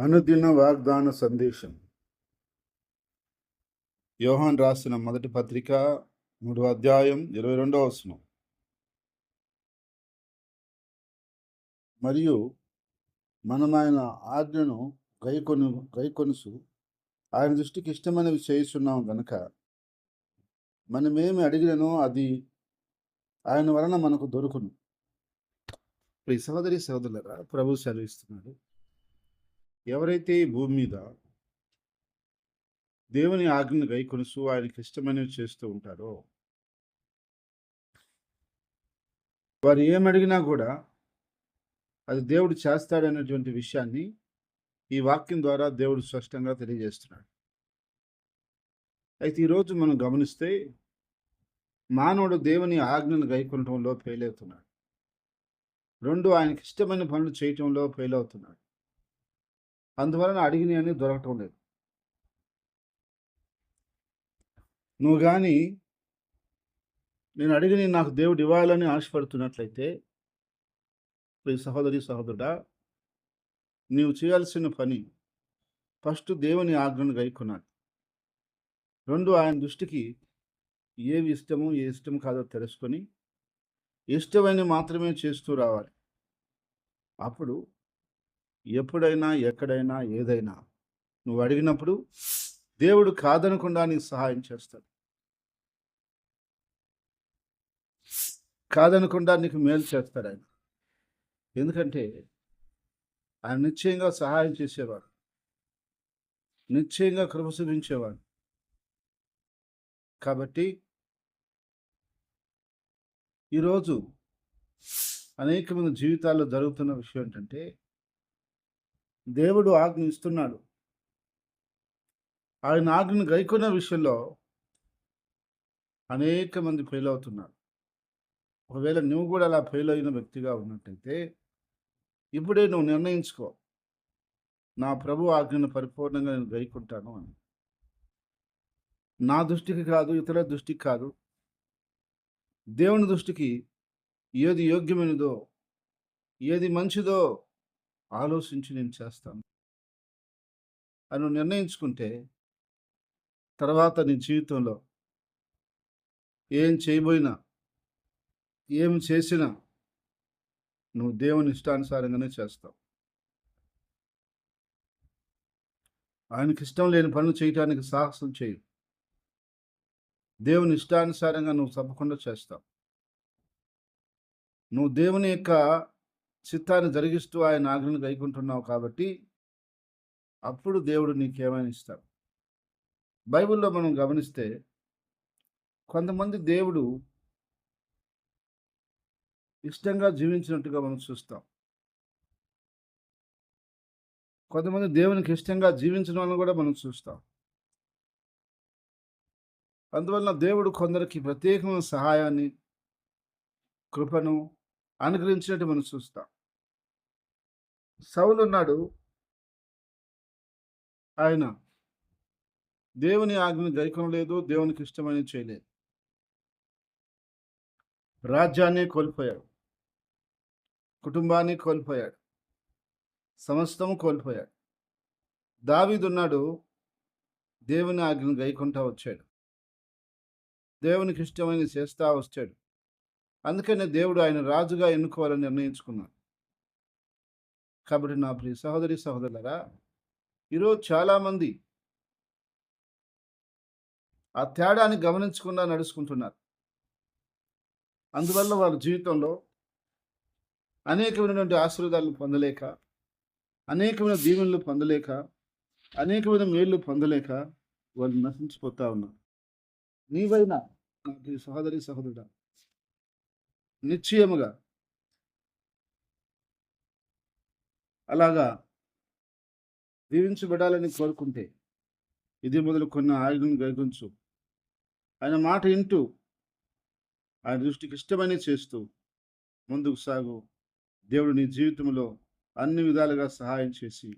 అనుదిన వాగ్దాన సందేశం. యోహాన్ రాసిన మొదటి పత్రిక మూడవ అధ్యాయం ఇరవై రెండవ వచనం. మరియు మనం ఆయన ఆజ్ఞను గైకొను గైకొనుసు ఆయన దృష్టికి ఇష్టమైనవి చేయిస్తున్నాం గనక మనమేమి అడిగినో అది ఆయన వలన మనకు దొరుకును. ఈ సహోదరి సహోదరులరా ప్రభు సెలవిస్తున్నాడు. ఎవరైతే ఈ భూమి మీద దేవుని ఆజ్ఞను గైకొనుసు ఆయనకి ఇష్టమైనవి చేస్తూ ఉంటారో వారు ఏమడిగినా కూడా అది దేవుడు చేస్తాడనేటువంటి విషయాన్ని ఈ వాక్యం ద్వారా దేవుడు స్పష్టంగా తెలియజేస్తున్నాడు. అయితే ఈరోజు మనం గమనిస్తే మానవుడు దేవుని ఆజ్ఞను గైకొనటంలో ఫెయిల్ అవుతున్నాడు. రెండు ఆయనకి ఇష్టమైన పనులు చేయటంలో ఫెయిల్ అవుతున్నాడు. అందువలన అడిగినవన్నీ దొరకటం లేదు. నువ్వు కానీ నేను అడిగిన నాకు దేవుడు ఇవ్వాలని ఆశపడుతున్నట్లయితే ఈ సహోదరి సహోదరుడా నీవు చేయాల్సిన పని ఫస్ట్ దేవుని ఆజ్ఞను గైకొనాలి. రెండు ఆయన దృష్టికి ఏవి ఇష్టమో ఏ ఇష్టం కాదో తెలుసుకొని ఇష్టమైన మాత్రమే చేస్తూ రావాలి. అప్పుడు ఎప్పుడైనా ఎక్కడైనా ఏదైనా నువ్వు అడిగినప్పుడు దేవుడు కాదనకుండా నీకు సహాయం చేస్తాడు. కాదనకుండా నీకు మేలు చేస్తాడు ఆయన. ఎందుకంటే ఆయన నిశ్చయంగా సహాయం చేసేవాడు. నిశ్చయంగా కృప చూపించేవాడు. కాబట్టి ఈరోజు అనేక మంది జీవితాల్లో జరుగుతున్న విషయం ఏంటంటే దేవుడు ఆజ్ఞ ఇస్తున్నాడు ఆయన ఆజ్ఞను గైకొన్న విషయంలో అనేక మంది ఫెయిల్ అవుతున్నారు. ఒకవేళ నువ్వు కూడా అలా ఫెయిల్ అయిన వ్యక్తిగా ఉన్నట్టయితే ఇప్పుడే నువ్వు నిర్ణయించుకో. నా ప్రభు ఆజ్ఞను పరిపూర్ణంగా నేను గైకుంటాను అని. నా దృష్టికి కాదు ఇతరుల దృష్టికి కాదు. దేవుని దృష్టికి ఏది యోగ్యమైనదో ఏది మంచిదో ఆలోచించి నేను చేస్తాను. అని నువ్వు నిర్ణయించుకుంటే తర్వాత నీ జీవితంలో ఏం చేయబోయినా ఏం చేసినా నువ్వు దేవుని ఇష్టానుసారంగానే చేస్తావు. ఆయనకి ఇష్టం లేని పనులు చేయటానికి సాహసం చేయు. దేవుని ఇష్టానుసారంగా నువ్వు తప్పకుండా చేస్తావు. నువ్వు దేవుని యొక్క చిత్తాన్ని జరిగిస్తూ ఆయన ఆజ్ఞను గైకుంటున్నావు కాబట్టి అప్పుడు దేవుడు నీకేమైనా ఇస్తాడు. బైబిల్లో మనం గమనిస్తే కొంతమంది దేవుడు ఇష్టంగా జీవించినట్టుగా మనం చూస్తాం. కొంతమంది దేవునికి ఇష్టంగా జీవించడం వల్ల కూడా మనం చూస్తాం. అందువలన దేవుడు కొందరికి ప్రత్యేకమైన సహాయాన్ని కృపను అనుగ్రహించినట్టు మనం చూస్తాం. సౌలు ఉన్నాడు. ఆయన దేవుని ఆజ్ఞను గైకొనలేదు దేవునికి ఇష్టమని చేయలేదు. రాజ్యాన్ని కోల్పోయాడు. కుటుంబాన్ని కోల్పోయాడు. సమస్తము కోల్పోయాడు. దావీదున్నాడు దేవుని ఆజ్ఞను గైకుంటా వచ్చాడు. దేవునికి ఇష్టమైన చేస్తా వచ్చాడు. అందుకనే దేవుడు ఆయన రాజుగా ఎన్నుకోవాలని నిర్ణయించుకున్నాడు. కాబట్టి నా ప్రియ సహోదరి సహోదరులరా ఈరోజు చాలామంది ఆ తేడాన్ని గమనించకుండా నడుచుకుంటున్నారు. అందువల్ల వాళ్ళ జీవితంలో అనేకమైనటువంటి ఆశీర్వాదాలను పొందలేక అనేకమైన దీవెనలు పొందలేక అనేకమైన మేళ్ళు పొందలేక వాళ్ళు నశించిపోతా ఉన్నారు. నీవైనా నా సహోదరి సహోదరుడా నిశ్చయముగా అలాగా దీవించబడాలని కోరుకుంటే ఇది మొదలు కొన్ని ఆయుధం గ్రహించు ఆయన మాట వింటూ ఆయన దృష్టికి ఇష్టమని చేస్తూ ముందుకు సాగు. దేవుడు నీ జీవితంలో అన్ని విధాలుగా సహాయం చేసి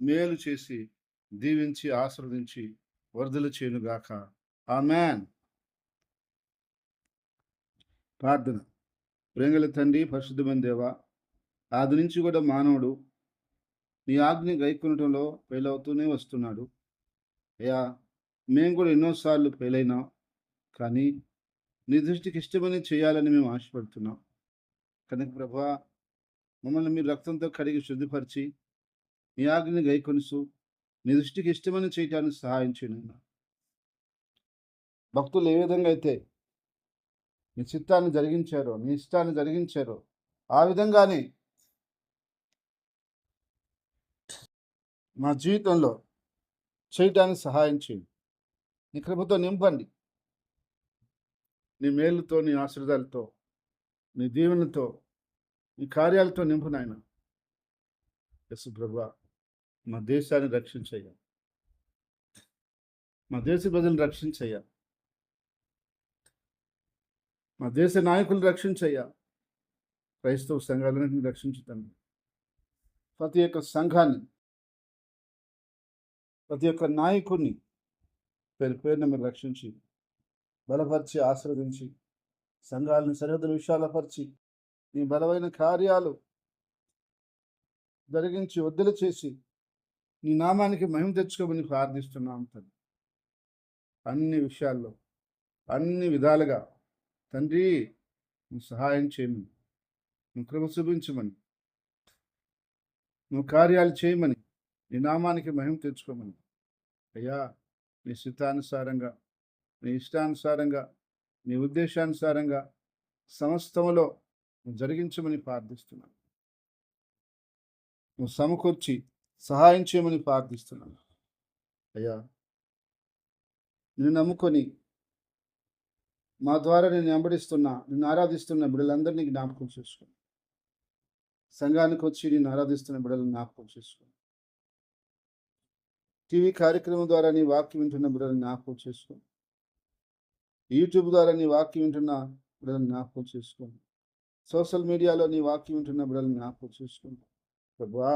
మేలు చేసి దీవించి ఆశీర్వదించి వరదలు చేయనుగాక. ఆ మ్యాన్ ప్రార్థన. ప్రేంగల తండ్రి పరిశుద్ధమైన దేవ ఆది నుంచి కూడా మానవుడు నీ ఆజ్ఞ గైకొనటంలో ఫెయిల్ అవుతూనే వస్తున్నాడు. అయ్యా మేము కూడా ఎన్నోసార్లు ఫెయిల్ అయినాం కానీ నీ దృష్టికి ఇష్టమని చేయాలని మేము ఆశపడుతున్నాం. కనుక ప్రభా మమ్మల్ని మీరు రక్తంతో కడిగి శుద్ధిపరిచి నీ ఆజ్ఞని గైకొనుసు నీ దృష్టికి ఇష్టమని చేయటానికి సహాయం చేయను భక్తులు ఏ విధంగా అయితే నీ చిత్తాన్ని జరిగించారో నీ ఇష్టాన్ని జరిగించారో. ఆ విధంగానే మా జీవితంలో చేయటానికి సహాయం చేయండి. నీ కృపతో నింపండి. నీ మేలుతో నీ ఆశీర్వాదాలతో నీ దీవెనతో నీ కార్యాలతో నింపు నాయన. యశు ప్రభా మా దేశాన్ని రక్షించయ్యా. మా దేశ ప్రజలను రక్షించయ్యా. మా దేశ నాయకులు రక్షించయ్యా. క్రైస్తవ సంఘాలన్నింటినీ రక్షించుతాను ప్రతి ఒక్క సంఘాన్ని ప్రతి ఒక్క నాయకుడిని పేరు పేరున మీరు రక్షించి బలపరిచి ఆశీర్వదించి సంఘాలను సరిహద్దుల విశాలపరిచి నీ బలమైన కార్యాలు జరిగించి వద్దలు చేసి నీ నామానికి మహిమ తెచ్చుకోమని ప్రార్థిస్తున్నాం తను అన్ని విషయాల్లో అన్ని విధాలుగా తండ్రి నువ్వు సహాయం చేయమని. నువ్వు కృప చూపించమని నువ్వు కార్యాలు చేయమని. నీ నామానికి మహిమ తెచ్చుకోమని. అయ్యా నీ సిద్ధానుసారంగా నీ ఇష్టానుసారంగా నీ ఉద్దేశానుసారంగా సమస్తంలో నువ్వు జరిగించమని ప్రార్థిస్తున్నాను. నువ్వు సమకూర్చి సహాయం చేయమని ప్రార్థిస్తున్నాను. అయ్యా నేను నమ్ముకొని మా ద్వారా నేను వెంబడిస్తున్నా నిన్ను ఆరాధిస్తున్న బిడ్డలందరినీ జ్ఞాపకం చేసుకో. సంఘానికి వచ్చి నేను ఆరాధిస్తున్న బిడ్డలను జ్ఞాపకం చేసుకో. టీవీ కార్యక్రమం ద్వారా నీ వాక్యం వింటున్న బిడ్డలను జ్ఞాపకం చేసుకో. యూట్యూబ్ ద్వారా నీ వాక్యం వింటున్న బిడ్డలను జ్ఞాపకం చేసుకోండి సోషల్ మీడియాలో నీ వాక్యం వింటున్న బిడ్డలను జ్ఞాపకం చేసుకోండి ప్రభువా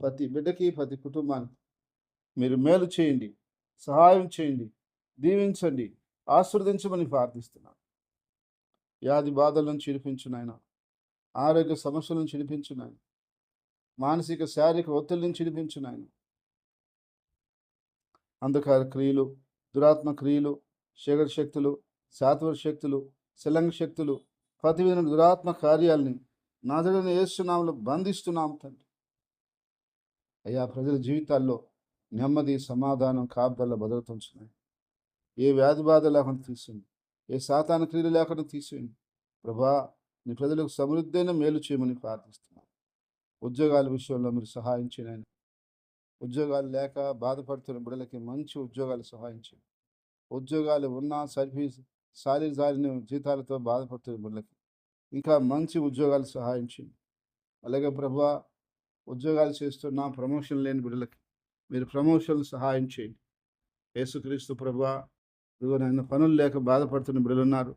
ప్రతి బిడ్డకి ప్రతి కుటుంబానికి మీరు మేలు చేయండి సహాయం చేయండి దీవించండి. ఆశీర్దించమని ప్రార్థిస్తున్నాను వ్యాధి బాధల నుంచి ఆరోగ్య సమస్యల నుంచి మానసిక శారీరక ఒత్తిడి నుంచి అంధకార క్రియలు దురాత్మ క్రియలు శేఖర శక్తులు శాత్వర శక్తులు శిలంగ శక్తులు ప్రతి విధమైన దురాత్మ కార్యాలని నాదడని వేస్తున్నాము బంధిస్తున్నాం తండ్రి. అయ్యా ప్రజల జీవితాల్లో నెమ్మది సమాధానం కాపుదల భద్రత ఉంచున్నాయి ఏ వ్యాధి బాధ లేకుండా తీసేయండి. ఏ సాతాన క్రియలు లేకుండా తీసేయండి. ప్రభా నీ ప్రజలకు సమృద్ధైన మేలు చేయమని ప్రార్థిస్తున్నాను ఉద్యోగాల విషయంలో మీరు సహాయం చేయండి ఉద్యోగాలు లేక బాధపడుతున్న బిడ్డలకి మంచి ఉద్యోగాలు సహాయం చేయండి. ఉద్యోగాలు ఉన్నా సర్వీస్ సాలి జాలిన జీతాలతో బాధపడుతున్న బిడ్డలకి ఇంకా మంచి ఉద్యోగాలు సహాయం చేయండి. అలాగే ప్రభా ఉద్యోగాలు చేస్తున్న ప్రమోషన్ లేని బిడ్డలకి మీరు ప్రమోషన్లు సహాయం చేయండి. యేసుక్రీస్తు ప్రభా ఇదిగో నాయన పనులు లేక బాధపడుతున్న బిడ్డలు ఉన్నారు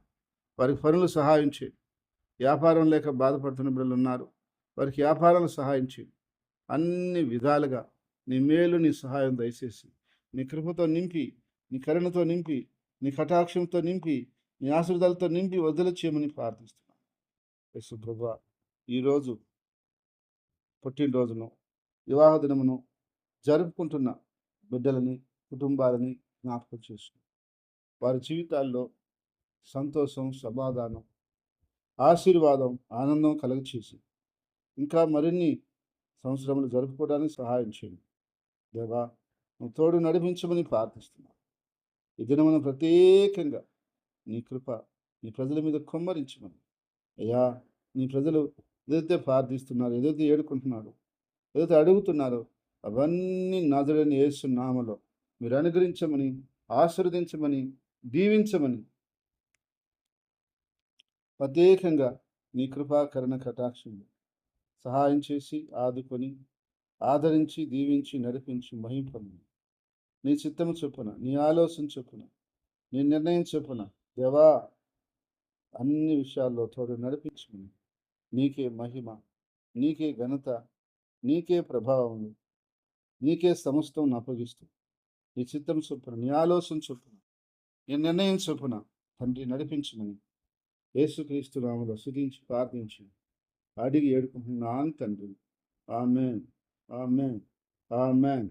వారికి పనులు సహాయం చేయండి. వ్యాపారం లేక బాధపడుతున్న బిడ్డలు ఉన్నారు వారికి వ్యాపారాలు సహాయం చేయండి. అన్ని విధాలుగా నీ మేలు నీ సహాయం దయచేసి. నీ కృపతో నింపి నీ కరుణతో నింపి నీ కటాక్షంతో నింపి నీ ఆశ్రదాలతో నింపి వదిలి చేయమని ప్రార్థిస్తున్నాను యేసు ప్రభా ఈరోజు పుట్టినరోజును వివాహ దినమును జరుపుకుంటున్న బిడ్డలని కుటుంబాలని జ్ఞాపకం చేసుకున్నాను వారి జీవితాల్లో సంతోషం సమాధానం ఆశీర్వాదం ఆనందం కలగచేసి ఇంకా మరిన్ని సంవత్సరములు జరుపుకోవడానికి సహాయం చేయండి. దేవా నువ్వు తోడు నడిపించమని ప్రార్థిస్తున్నాను ఈ దినమున ప్రత్యేకంగా నీ కృప నీ ప్రజల మీద కుమ్మరించమని. అయ్యా నీ ప్రజలు ఏదైతే ప్రార్థిస్తున్నారు ఏదైతే ఏడుకుంటున్నారో ఏదైతే అడుగుతున్నారో అవన్నీ నజరని నామలో మీరు అనుగ్రహించమని ఆశీర్వదించమని దీవించమని. ప్రత్యేకంగా నీ కృపాకరణ కటాక్షంలో సహాయం చేసి ఆదుకొని ఆదరించి దీవించి నడిపించి మహింపమని నీ చిత్తము చొప్పున నీ ఆలోచన చొప్పున నీ నిర్ణయం చొప్పున దేవా అన్ని విషయాల్లో తోడు నడిపించమని. నీకే మహిమ నీకే ఘనత నీకే ప్రభావం నీకే సమస్తం అప్పగిస్తూ నీ చిత్తం చొప్పున నీ ఆలోచన చొప్పున నీ నిర్ణయం చొప్పున తండ్రి నడిపించమని యేసుక్రీస్తు నామలో సుధించి ప్రార్థించి అడిగి ఏడుకుంటున్నాను తండ్రి. ఆమె ఆమెన్. ఆమెన్.